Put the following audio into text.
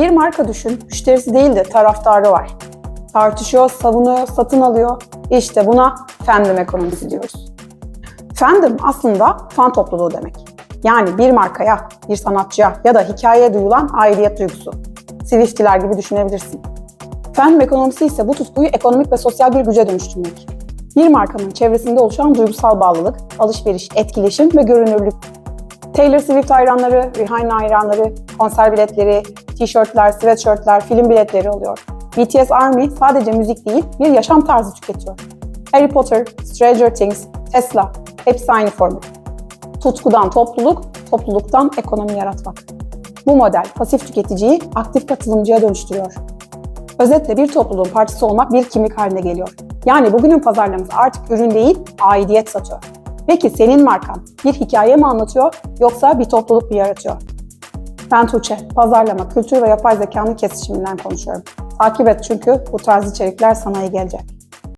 Bir marka düşün, müşterisi değil de taraftarı var. Tartışıyor, savunuyor, satın alıyor. İşte buna fandom ekonomisi diyoruz. Fandom aslında fan topluluğu demek. Yani bir markaya, bir sanatçıya ya da hikayeye duyulan aidiyet duygusu. Swiftiler gibi düşünebilirsin. Fandom ekonomisi ise bu tutkuyu ekonomik ve sosyal bir güce dönüştürmek. Bir markanın çevresinde oluşan duygusal bağlılık, alışveriş, etkileşim ve görünürlük. Taylor Swift hayranları, Rihanna hayranları, konser biletleri, tişörtler, sweatshirtler, film biletleri alıyor. BTS Army sadece müzik değil, bir yaşam tarzı tüketiyor. Harry Potter, Stranger Things, Tesla, hepsi aynı formül. Tutkudan topluluk, topluluktan ekonomi yaratmak. Bu model pasif tüketiciyi aktif katılımcıya dönüştürüyor. Özetle bir topluluğun parçası olmak bir kimlik haline geliyor. Yani bugünün pazarlaması artık ürün değil, aidiyet satıyor. Peki senin markan bir hikaye mi anlatıyor yoksa bir topluluk mu yaratıyor? Ben Tuğçe, pazarlama, kültür ve yapay zekanın kesişiminden konuşuyorum. Takip et çünkü bu tarz içerikler sana iyi gelecek.